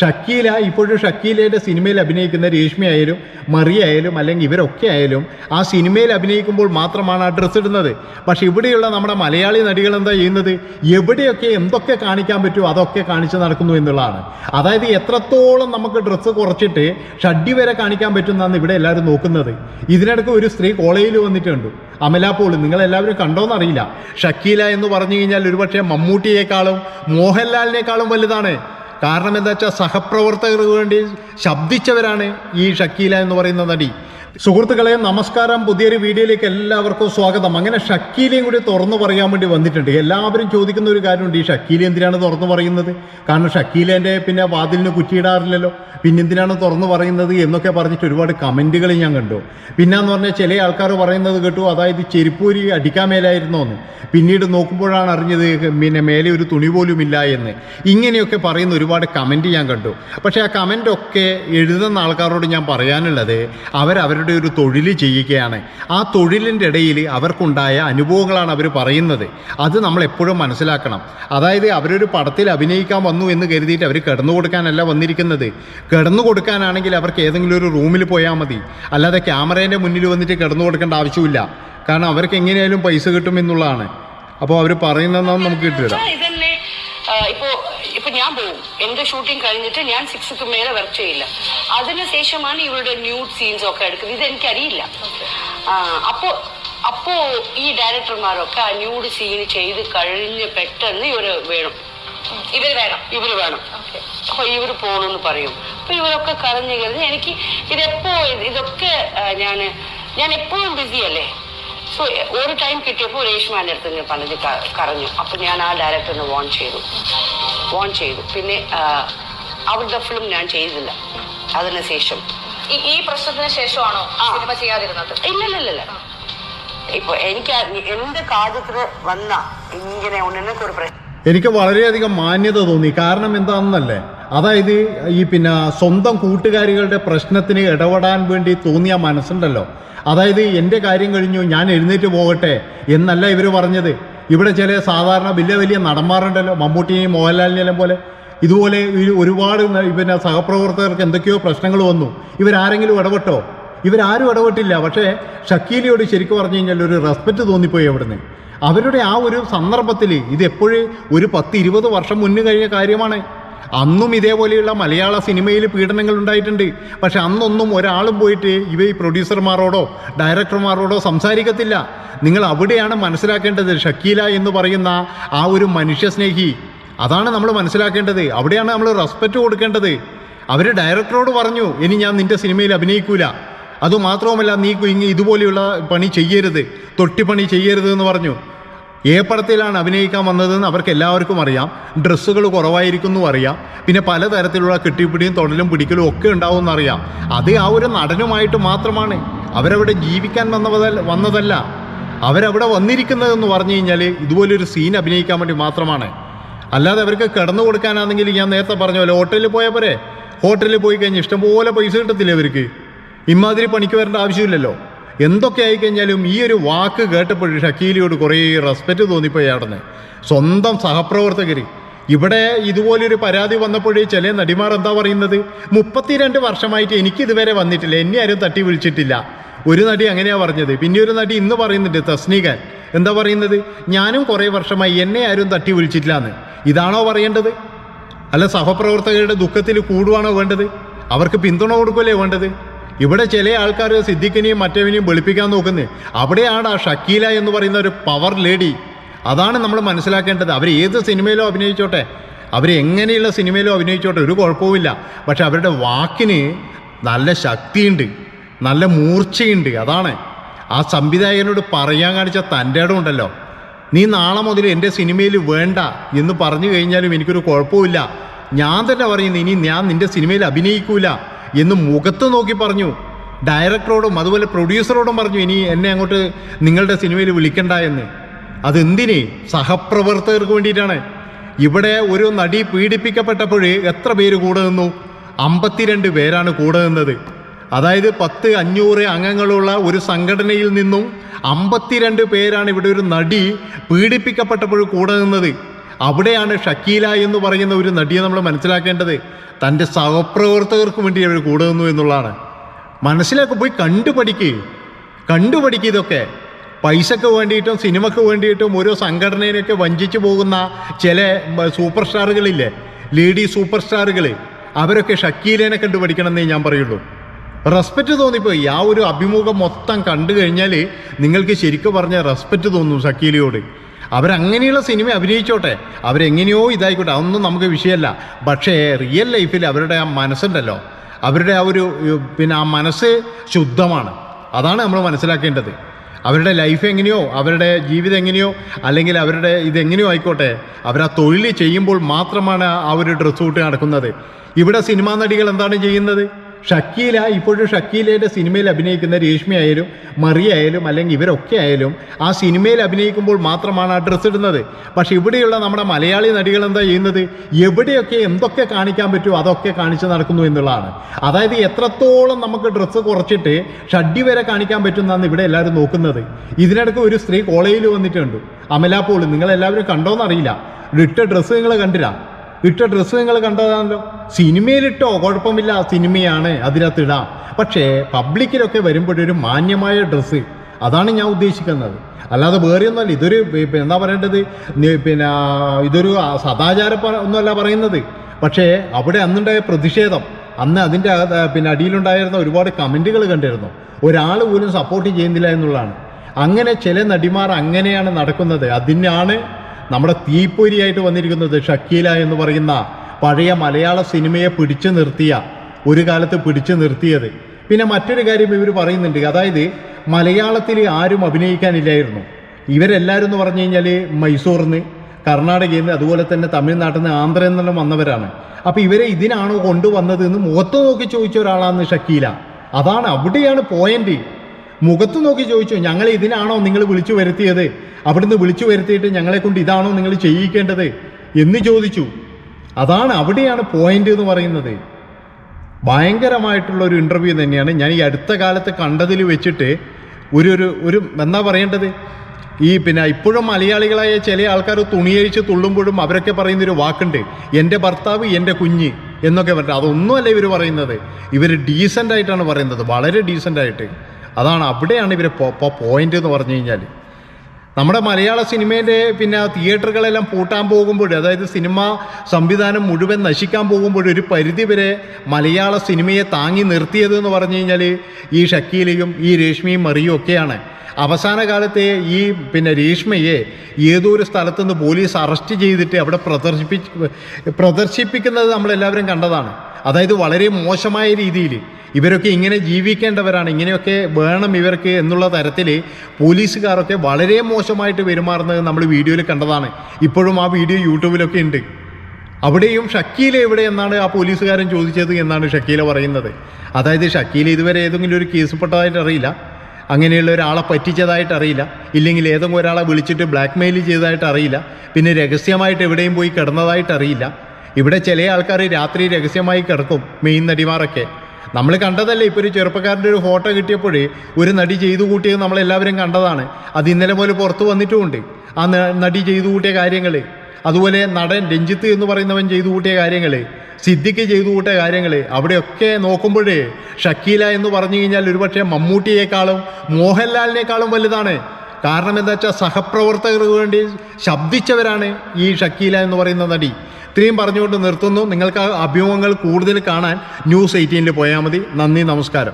ഷക്കീല ഇപ്പോഴും ഷക്കീലയുടെ സിനിമയിൽ അഭിനയിക്കുന്ന രേഷ്മി ആയാലും മറിയ ആയാലും അല്ലെങ്കിൽ ഇവരൊക്കെ ആയാലും ആ സിനിമയിൽ അഭിനയിക്കുമ്പോൾ മാത്രമാണ് ആ ഡ്രസ്സ് ഇടുന്നത്. പക്ഷേ ഇവിടെയുള്ള നമ്മുടെ മലയാളി നടികൾ എന്താ ചെയ്യുന്നത്? എവിടെയൊക്കെ എന്തൊക്കെ കാണിക്കാൻ പറ്റുമോ അതൊക്കെ കാണിച്ച് നടക്കുന്നു എന്നുള്ളതാണ്. അതായത് എത്രത്തോളം നമുക്ക് ഡ്രസ്സ് കുറച്ചിട്ട് ഷഡ്ഡി വരെ കാണിക്കാൻ പറ്റുന്നതാണ് ഇവിടെ എല്ലാവരും നോക്കുന്നത്. ഇതിനിടയ്ക്ക് ഒരു സ്ത്രീ കോളേജിൽ വന്നിട്ടുണ്ട്. അമല പോൾ നിങ്ങൾ എല്ലാവരും കണ്ടോന്നറിയില്ല ഷക്കീല എന്ന് പറഞ്ഞു കഴിഞ്ഞാൽ ഒരുപക്ഷെ മമ്മൂട്ടിയേക്കാളും മോഹൻലാലിനേക്കാളും വലുതാണ്. കാരണം എന്താ വെച്ചാൽ സഹപ്രവർത്തകർക്ക് വേണ്ടി ശബ്ദിച്ചവരാണ് ഈ ഷക്കീല എന്ന് പറയുന്ന നടി. സുഹൃത്തുക്കളെ നമസ്കാരം. പുതിയൊരു വീഡിയോയിലേക്ക് എല്ലാവർക്കും സ്വാഗതം. അങ്ങനെ ഷക്കീലയും കൂടി തുറന്നു പറയാൻ വേണ്ടി വന്നിട്ടുണ്ട്. എല്ലാവരും ചോദിക്കുന്ന ഒരു കാര്യമുണ്ട്. ഈ ഷക്കീല എന്തിനാണ് തുറന്നു പറയുന്നത്? കാരണം ഷക്കീലേന്റെ പിന്നെ വാതിലിന് കുറ്റിയിടാറില്ലല്ലോ. പിന്നെ എന്തിനാണ് തുറന്നു പറയുന്നത് എന്നൊക്കെ പറഞ്ഞിട്ട് ഒരുപാട് കമന്റുകൾ ഞാൻ കണ്ടു. പിന്നെന്ന് പറഞ്ഞാൽ ചില ആൾക്കാർ പറയുന്നത് കേട്ടു. അതായത് ചെരുപ്പൂരി അടിക്കാൻ മേലായിരുന്നു എന്ന് പിന്നീട് നോക്കുമ്പോഴാണ് അറിഞ്ഞത് പിന്നെ മേലെ ഒരു തുണി പോലും ഇല്ല എന്ന്. ഇങ്ങനെയൊക്കെ പറയുന്ന ഒരുപാട് കമന്റ് ഞാൻ കണ്ടു. പക്ഷേ ആ കമന്റൊക്കെ എഴുതുന്ന ആൾക്കാരോട് ഞാൻ പറയാനുള്ളത് അവരവരുടെ ഒരു തൊഴിൽ ചെയ്യുകയാണ്. ആ തൊഴിലിന്റെ ഇടയിൽ അവർക്കുണ്ടായ അനുഭവങ്ങളാണ് അവർ പറയുന്നത്. അത് നമ്മൾ എപ്പോഴും മനസ്സിലാക്കണം. അതായത് അവരൊരു പടത്തിൽ അഭിനയിക്കാൻ വന്നു എന്ന് കരുതിയിട്ട് അവർ കിടന്നു കൊടുക്കാനല്ല വന്നിരിക്കുന്നത്. കിടന്നു കൊടുക്കാനാണെങ്കിൽ അവർക്ക് ഏതെങ്കിലും ഒരു റൂമിൽ പോയാൽ മതി. അല്ലാതെ ക്യാമറേന്റെ മുന്നിൽ വന്നിട്ട് കിടന്നു കൊടുക്കേണ്ട ആവശ്യമില്ല. കാരണം അവർക്ക് എങ്ങനെയായാലും പൈസ കിട്ടും എന്നുള്ളതാണ്. അപ്പോൾ അവർ പറയുന്നതെന്നാണ് നമുക്ക് ആ, ഇപ്പോ ഇപ്പൊ ഞാൻ പോവും എന്റെ ഷൂട്ടിംഗ് കഴിഞ്ഞിട്ട് ഞാൻ സിക്സ്ക്ക് മേലെ വർക്ക് ചെയ്യില്ല. അതിനുശേഷമാണ് ഇവരുടെ ന്യൂഡ് സീൻസ് ഒക്കെ എടുക്കുന്നത്. ഇത് എനിക്കറിയില്ല. അപ്പോ അപ്പോ ഈ ഡയറക്ടർമാരൊക്കെ ആ ന്യൂഡ് സീൻ ചെയ്ത് കഴിഞ്ഞ് പെട്ടെന്ന് ഇവർ വേണം. ഇവർ വേണം. ഇവർ വേണം. അപ്പൊ ഇവർ പോണെന്ന് പറയും. അപ്പൊ ഇവരൊക്കെ കരഞ്ഞു കരഞ്ഞ് എനിക്ക് ഇതെപ്പോ ഇതൊക്കെ ഞാൻ ഞാൻ ഞാൻ എപ്പോഴും ബിസി അല്ലേ? സോ ഒരു ടൈം കിട്ടിയപ്പോൾ രേഷ്മാന്റെ അടുത്ത് ഞാൻ പറഞ്ഞ് കറഞ്ഞു അപ്പൊ ഞാൻ ആ ഡയറക്ടറിനെ വോൺ ചെയ്തു. വോൺ ചെയ്തു. പിന്നെ ഔട്ട് അവരുടെ ഫിലിം ഞാൻ ചെയ്തില്ല. അതിനുശേഷം ഈ പ്രശ്നത്തിന് ശേഷമാണോ. സിനിമ ചെയ്യാതിരുന്നത്? ഇല്ലല്ലല്ല ഇപ്പൊ എനിക്ക് എന്റെ കാര്യത്തിന് വന്ന ഇങ്ങനെ ഒരു പ്രശ്നം. എനിക്ക് വളരെയധികം മാന്യത തോന്നി. കാരണം എന്താണെന്നല്ലേ? അതായത് ഈ പിന്നെ സ്വന്തം കൂട്ടുകാരികളുടെ പ്രശ്നത്തിന് ഇടപെടാൻ വേണ്ടി തോന്നിയ മനസ്സുണ്ടല്ലോ. അതായത് എന്റെ കാര്യം കഴിഞ്ഞു ഞാൻ എഴുന്നേറ്റ് പോകട്ടെ എന്നല്ല ഇവർ പറഞ്ഞത്. ഇവിടെ ചില സാധാരണ വലിയ വലിയ നടന്മാരുണ്ടല്ലോ മമ്മൂട്ടിയെയും മോഹൻലാലിനെയും പോലെ. ഇതുപോലെ ഒരു ഒരുപാട് പിന്നെ സഹപ്രവർത്തകർക്ക് എന്തൊക്കെയോ പ്രശ്നങ്ങൾ വന്നു. ഇവരാരെങ്കിലും ഇടപെട്ടോ? ഇവരാരും ഇടപെട്ടില്ല. പക്ഷേ ഷക്കീലിയോട് ശരിക്കും പറഞ്ഞു കഴിഞ്ഞാൽ ഒരു റെസ്പെക്റ്റ് തോന്നിപ്പോയി അവിടുന്ന്. അവരുടെ ആ ഒരു സന്ദർഭത്തിൽ ഇതെപ്പോഴും ഒരു പത്ത് ഇരുപത് വർഷം മുന്നേ കഴിഞ്ഞ കാര്യമാണ്. അന്നും ഇതേപോലെയുള്ള മലയാള സിനിമയിൽ പീഡനങ്ങൾ ഉണ്ടായിട്ടുണ്ട്. പക്ഷെ അന്നൊന്നും ഒരാളും പോയിട്ട് ഇവ ഈ പ്രൊഡ്യൂസർമാരോടോ ഡയറക്ടർമാരോടോ സംസാരിക്കത്തില്ല. നിങ്ങൾ അവിടെയാണ് മനസ്സിലാക്കേണ്ടത് ഷക്കീല എന്ന് പറയുന്ന ആ ഒരു മനുഷ്യസ്നേഹി. അതാണ് നമ്മൾ മനസ്സിലാക്കേണ്ടത്. അവിടെയാണ് നമ്മൾ റെസ്പെക്റ്റ് കൊടുക്കേണ്ടത്. അവർ ഡയറക്ടറോട് പറഞ്ഞു ഇനി ഞാൻ നിന്റെ സിനിമയിൽ അഭിനയിക്കൂല. അതുമാത്രവുമല്ല നീ ഇതുപോലെയുള്ള പണി ചെയ്യരുത്. തൊട്ടിപ്പണി ചെയ്യരുത് എന്ന് പറഞ്ഞു. ഏ പടത്തിലാണ് അഭിനയിക്കാൻ വന്നതെന്ന് അവർക്ക് എല്ലാവർക്കും അറിയാം. ഡ്രസ്സുകൾ കുറവായിരിക്കുന്നു അറിയാം. പിന്നെ പലതരത്തിലുള്ള കെട്ടിപ്പിടിയും തൊടലും പിടിക്കലും ഒക്കെ ഉണ്ടാവും അറിയാം. അത് ആ ഒരു നടനുമായിട്ട് മാത്രമാണ് അവരവിടെ ജീവിക്കാൻ വന്നതല്ല വന്നതല്ല. അവരവിടെ വന്നിരിക്കുന്നതെന്ന് പറഞ്ഞു കഴിഞ്ഞാൽ ഇതുപോലൊരു സീൻ അഭിനയിക്കാൻ വേണ്ടി മാത്രമാണ്. അല്ലാതെ അവർക്ക് കിടന്നു കൊടുക്കാനാണെങ്കിൽ ഞാൻ നേരത്തെ പറഞ്ഞ പോലെ ഹോട്ടലിൽ പോയാൽ പോരെ. ഹോട്ടലിൽ പോയി കഴിഞ്ഞാൽ ഇഷ്ടംപോലെ പൈസ കിട്ടത്തില്ലേ അവർക്ക് ഇമാതിരി പണിക്ക് വരേണ്ട ആവശ്യമില്ലല്ലോ. എന്തൊക്കെ ആയിക്കഴിഞ്ഞാലും ഈ ഒരു വാക്ക് കേട്ടപ്പോൾ ഷക്കീലിയോട് കുറേ റെസ്പെക്റ്റ് തോന്നിപ്പോയി അവിടുന്ന്. സ്വന്തം സഹപ്രവർത്തകർ ഇവിടെ ഇതുപോലൊരു പരാതി വന്നപ്പോഴേ ചില നടിമാർ എന്താ പറയുന്നത്? മുപ്പത്തിരണ്ട് വർഷമായിട്ട് എനിക്ക് ഇതുവരെ വന്നിട്ടില്ല. എന്നെ ആരും തട്ടി വിളിച്ചിട്ടില്ല. ഒരു നടി അങ്ങനെയാ പറഞ്ഞത്. പിന്നെ ഒരു നടി ഇന്ന് പറയുന്നുണ്ട് തസ്നീഖാൻ എന്താ പറയുന്നത്? ഞാനും കുറേ വർഷമായി എന്നെ ആരും തട്ടി വിളിച്ചിട്ടില്ല എന്ന് ഇതാണോ പറയേണ്ടത്? അല്ല സഹപ്രവർത്തകരുടെ ദുഃഖത്തിൽ കൂടുവാണോ വേണ്ടത്? അവർക്ക് പിന്തുണ കൊടുക്കുമല്ലേ വേണ്ടത്? ഇവിടെ ചില ആൾക്കാർ സിദ്ദിഖിനെയും മറ്റവനെയും വെളുപ്പിക്കാൻ നോക്കുന്നത് അവിടെയാണ് ആ ഷക്കീല എന്ന് പറയുന്ന ഒരു പവർ ലേഡി അതാണ് നമ്മൾ മനസ്സിലാക്കേണ്ടത്. അവർ ഏത് സിനിമയിലോ അഭിനയിച്ചോട്ടെ. അവർ എങ്ങനെയുള്ള സിനിമയിലോ അഭിനയിച്ചോട്ടെ ഒരു കുഴപ്പവുമില്ല. പക്ഷെ അവരുടെ വാക്കിന് നല്ല ശക്തിയുണ്ട്. നല്ല മൂർച്ചയുണ്ട്. അതാണ്. ആ സംവിധായകനോട് പറയാൻ കാണിച്ച തന്റെ ഇടം ഉണ്ടല്ലോ. നീ നാളെ മുതൽ എന്റെ സിനിമയിൽ വേണ്ട എന്ന് പറഞ്ഞു കഴിഞ്ഞാലും എനിക്കൊരു കുഴപ്പമില്ല ഞാൻ തന്നെ പറയുന്നു ഇനി ഞാൻ നിന്റെ സിനിമയിൽ അഭിനയിക്കൂല. എന്ന് മുഖത്ത് നോക്കി പറഞ്ഞു. ഡയറക്ടറോടും അതുപോലെ പ്രൊഡ്യൂസറോടും പറഞ്ഞു ഇനി എന്നെ അങ്ങോട്ട് നിങ്ങളുടെ സിനിമയിൽ വിളിക്കണ്ട എന്ന്. അതെന്തിന്? സഹപ്രവർത്തകർക്ക് വേണ്ടിയിട്ടാണ്. ഇവിടെ ഒരു നടി പീഡിപ്പിക്കപ്പെട്ടപ്പോൾ എത്ര പേര് കൂടെ നിന്നു? അമ്പത്തിരണ്ട് പേരാണ് കൂടെ നിന്നത്. അതായത് പത്ത് അഞ്ഞൂറ് അംഗങ്ങളുള്ള ഒരു സംഘടനയിൽ നിന്നും അമ്പത്തിരണ്ട് പേരാണ് ഇവിടെ ഒരു നടി പീഡിപ്പിക്കപ്പെട്ടപ്പോൾ കൂടെ നിന്നത്. അവിടെയാണ് ഷക്കീല എന്ന് പറയുന്ന ഒരു നടിയെ നമ്മൾ മനസ്സിലാക്കേണ്ടത്. തന്റെ സഹപ്രവർത്തകർക്ക് വേണ്ടി അവർ കൂടുന്നു എന്നുള്ളതാണ്. മനസ്സിലൊക്കെ പോയി കണ്ടുപഠിക്കുക കണ്ടുപഠിക്കുക ഇതൊക്കെ പൈസക്ക് വേണ്ടിയിട്ടും സിനിമക്ക് വേണ്ടിയിട്ടും ഓരോ സംഘടനയിലൊക്കെ വഞ്ചിച്ചു പോകുന്ന ചില സൂപ്പർ സ്റ്റാറുകളില്ലേ ലേഡി സൂപ്പർ സ്റ്റാറുകൾ അവരൊക്കെ ഷക്കീലേനെ കണ്ടു പഠിക്കണമെന്നേ ഞാൻ പറയുള്ളൂ. റെസ്പെക്റ്റ് തോന്നിപ്പോയി. ആ ഒരു അഭിമുഖം മൊത്തം കണ്ടു കഴിഞ്ഞാൽ നിങ്ങൾക്ക് ശരിക്കും പറഞ്ഞ റെസ്പെക്റ്റ് തോന്നും ഷക്കീലയോട്. അവരങ്ങനെയുള്ള സിനിമ അഭിനയിച്ചോട്ടെ. അവരെങ്ങനെയോ ഇതായിക്കോട്ടെ. അതൊന്നും നമുക്ക് വിഷയമല്ല. പക്ഷേ റിയൽ ലൈഫിൽ അവരുടെ ആ മനസ്സുണ്ടല്ലോ. അവരുടെ ആ ഒരു പിന്നെ ആ മനസ്സ് ശുദ്ധമാണ്. അതാണ് നമ്മൾ മനസ്സിലാക്കേണ്ടത്. അവരുടെ ലൈഫ് എങ്ങനെയോ അവരുടെ ജീവിതം എങ്ങനെയോ അല്ലെങ്കിൽ അവരുടെ ഇതെങ്ങനെയോ ആയിക്കോട്ടെ അവർ ആ തൊഴിൽ ചെയ്യുമ്പോൾ മാത്രമാണ് ആ ഒരു ഡ്രസ്സ് കൂട്ട് നടക്കുന്നത്. ഇവിടെ സിനിമാ നടികൾ എന്താണ് ചെയ്യുന്നത്? ഷക്കീല ഇപ്പോഴും ഷക്കീലയുടെ സിനിമയിൽ അഭിനയിക്കുന്ന രേഷ്മി ആയാലും മറിയ ആയാലും അല്ലെങ്കിൽ ഇവരൊക്കെ ആയാലും ആ സിനിമയിൽ അഭിനയിക്കുമ്പോൾ മാത്രമാണ് ആ ഡ്രസ്സ് ഇടുന്നത്. പക്ഷേ ഇവിടെയുള്ള നമ്മുടെ മലയാളി നടികൾ എന്താ ചെയ്യുന്നത്? എവിടെയൊക്കെ എന്തൊക്കെ കാണിക്കാൻ പറ്റുമോ അതൊക്കെ കാണിച്ച് നടക്കുന്നു എന്നുള്ളതാണ്. അതായത് എത്രത്തോളം നമുക്ക് ഡ്രസ്സ് കുറച്ചിട്ട് ഷഡ്ഡി വരെ കാണിക്കാൻ പറ്റുന്നതാണ് ഇവിടെ എല്ലാവരും നോക്കുന്നത്. ഇതിനിടയ്ക്ക് ഒരു സ്ത്രീ കോളേജിൽ വന്നിട്ടുണ്ട്. അമല പോൾ നിങ്ങൾ എല്ലാവരും കണ്ടോന്നറിയില്ല. ഇട്ട ഡ്രസ്സ് നിങ്ങൾ കണ്ടില്ല. ഇട്ട ഡ്രസ്സ് നിങ്ങൾ കണ്ടതാണല്ലോ. സിനിമയിലിട്ടോ കുഴപ്പമില്ല സിനിമയാണ് അതിനകത്ത് ഇടാം. പക്ഷേ പബ്ലിക്കിലൊക്കെ വരുമ്പോഴൊരു മാന്യമായ ഡ്രസ്സ് അതാണ് ഞാൻ ഉദ്ദേശിക്കുന്നത്. അല്ലാതെ വേറെ ഒന്നുമല്ല ഇതൊരു എന്താ പറയേണ്ടത്? പിന്നെ ഇതൊരു സദാചാര ഒന്നുമല്ല പറയുന്നത്. പക്ഷേ അവിടെ അന്നുണ്ടായ പ്രതിഷേധം അന്ന് അതിന്റെ പിന്നെ അടിയിലുണ്ടായിരുന്ന ഒരുപാട് കമന്റുകൾ കണ്ടിരുന്നു. ഒരാൾ പോലും സപ്പോർട്ട് ചെയ്യുന്നില്ല എന്നുള്ളതാണ്. അങ്ങനെ ചില നടിമാർ അങ്ങനെയാണ് നടക്കുന്നത്. അതിനാണ് നമ്മുടെ തീപ്പൊരിയായിട്ട് വന്നിരിക്കുന്നത് ഷക്കീല എന്ന് പറയുന്ന പഴയ മലയാള സിനിമയെ പിടിച്ചു നിർത്തിയ ഒരു കാലത്ത് പിടിച്ചു നിർത്തിയത്. പിന്നെ മറ്റൊരു കാര്യം ഇവർ പറയുന്നുണ്ട്. അതായത് മലയാളത്തിൽ ആരും അഭിനയിക്കാനില്ലായിരുന്നു. ഇവരെല്ലാവരും എന്ന് പറഞ്ഞു കഴിഞ്ഞാൽ മൈസൂറിൽ നിന്ന് കർണാടകയിൽ നിന്ന് അതുപോലെ തന്നെ തമിഴ്നാട്ടിൽ നിന്ന് ആന്ധ്രയിൽ നിന്നെല്ലാം വന്നവരാണ്. അപ്പോൾ ഇവരെ ഇതിനാണോ കൊണ്ടുവന്നത് എന്ന് മുഖത്ത് നോക്കി ചോദിച്ച ഒരാളാണ് ഷക്കീല. അതാണ് അവിടെയാണ് പോയിന്റ്. മുഖത്ത് നോക്കി ചോദിച്ചു ഞങ്ങൾ ഇതിനാണോ നിങ്ങൾ വിളിച്ചു വരുത്തിയത്? അവിടുന്ന് വിളിച്ചു വരുത്തിയിട്ട് ഞങ്ങളെ കൊണ്ട് ഇതാണോ നിങ്ങൾ ചെയ്യിക്കേണ്ടത് എന്ന് ചോദിച്ചു. അതാണ് അവിടെയാണ് പോയിന്റ് എന്ന് പറയുന്നത്. ഭയങ്കരമായിട്ടുള്ള ഒരു ഇന്റർവ്യൂ തന്നെയാണ്. ഞാൻ ഈ അടുത്ത കാലത്ത് കണ്ടതിൽ വെച്ചിട്ട് ഒരു ഒരു ഒരു എന്താ പറയേണ്ടത്? ഈ പിന്നെ ഇപ്പോഴും മലയാളികളായ ചില ആൾക്കാർ തുണിയഴിച്ച് തുള്ളുമ്പോഴും അവരൊക്കെ പറയുന്നൊരു വാക്കുണ്ട്. എന്റെ ഭർത്താവ് എന്റെ കുഞ്ഞ് എന്നൊക്കെ പറഞ്ഞിട്ട് അതൊന്നുമല്ല ഇവർ പറയുന്നത്. ഇവർ ഡീസന്റ് ആയിട്ടാണ് പറയുന്നത്. വളരെ ഡീസന്റ് ആയിട്ട്. അതാണ് അവിടെയാണ് ഇവരെ പോയിന്റ് എന്ന് പറഞ്ഞു കഴിഞ്ഞാൽ നമ്മുടെ മലയാള സിനിമേന്റെ പിന്നെ തിയേറ്ററുകളെല്ലാം പൂട്ടാൻ പോകുമ്പോൾ അതായത് സിനിമ സംവിധാനം മുഴുവൻ നശിക്കാൻ പോകുമ്പോൾ ഒരു പരിധി വരെ മലയാള സിനിമയെ താങ്ങി നിർത്തിയത് എന്ന് പറഞ്ഞു കഴിഞ്ഞാൽ ഈ ഷക്കീലയും ഈ രേഷ്മിയും മറിയും ഒക്കെയാണ്. അവസാന കാലത്തെ ഈ പിന്നെ രേഷ്മയെ ഏതോ ഒരു സ്ഥലത്തുനിന്ന് പോലീസ് അറസ്റ്റ് ചെയ്തിട്ട് അവിടെ പ്രദർശിപ്പി പ്രദർശിപ്പിക്കുന്നത് നമ്മളെല്ലാവരും കണ്ടതാണ്. അതായത് വളരെ മോശമായ രീതിയിൽ ഇവരൊക്കെ ഇങ്ങനെ ജീവിക്കേണ്ടവരാണ് ഇങ്ങനെയൊക്കെ വേണം ഇവർക്ക് എന്നുള്ള തരത്തിൽ പോലീസുകാരൊക്കെ വളരെ മോശമായിട്ട് പെരുമാറുന്നത് നമ്മൾ വീഡിയോയിൽ കണ്ടതാണ്. ഇപ്പോഴും ആ വീഡിയോ യൂട്യൂബിലൊക്കെ ഉണ്ട്. അവിടെയും ഷക്കീല എവിടെ എന്നാണ് ആ പോലീസുകാരൻ ചോദിച്ചത് എന്നാണ് ഷക്കീല പറയുന്നത്. അതായത് ഷക്കീല ഇതുവരെ ഏതെങ്കിലും ഒരു കേസ് പെട്ടതായിട്ട് അറിയില്ല. അങ്ങനെയുള്ള ഒരാളെ പറ്റിച്ചതായിട്ട് അറിയില്ല. ഇല്ലെങ്കിൽ ഏതെങ്കിലും ഒരാളെ വിളിച്ചിട്ട് ബ്ലാക്ക് മെയിൽ ചെയ്തതായിട്ട് അറിയില്ല. പിന്നെ രഹസ്യമായിട്ട് എവിടെയും പോയി കിടന്നതായിട്ട് അറിയില്ല. ഇവിടെ ചില ആൾക്കാർ രാത്രി രഹസ്യമായി കിടക്കും മെയിൻ നടിമാരൊക്കെ. നമ്മൾ കണ്ടതല്ലേ ഇപ്പോൾ ഒരു ചെറുപ്പക്കാരന്റെ ഒരു ഫോട്ടോ കിട്ടിയപ്പോഴേ ഒരു നടി ചെയ്തു കൂട്ടിയത് നമ്മളെല്ലാവരും കണ്ടതാണ്. അത് ഇന്നലെ പോലെ പുറത്ത് വന്നിട്ടുമുണ്ട്. ആ നടി ചെയ്തു കൂട്ടിയ കാര്യങ്ങൾ അതുപോലെ നടൻ രഞ്ജിത്ത് എന്ന് പറയുന്നവൻ ചെയ്തു കൂട്ടിയ കാര്യങ്ങൾ സിദ്ദിഖ് ചെയ്തു കൂട്ടിയ കാര്യങ്ങൾ അവിടെയൊക്കെ നോക്കുമ്പോഴേ ഷക്കീല എന്ന് പറഞ്ഞു കഴിഞ്ഞാൽ ഒരുപക്ഷെ മമ്മൂട്ടിയേക്കാളും മോഹൻലാലിനേക്കാളും വലുതാണ്. കാരണം എന്താ വെച്ചാൽ സഹപ്രവർത്തകർക്ക് വേണ്ടി ശബ്ദിച്ചവരാണ് ഈ ഷക്കീല എന്ന് പറയുന്ന നടി. ഇത്രയും പറഞ്ഞുകൊണ്ട് നിർത്തുന്നു. നിങ്ങൾക്ക് അഭിമുഖങ്ങൾ കൂടുതൽ കാണാൻ ന്യൂസ് എയ്റ്റീനിൽ പോയാൽ മതി. നന്ദി നമസ്കാരം.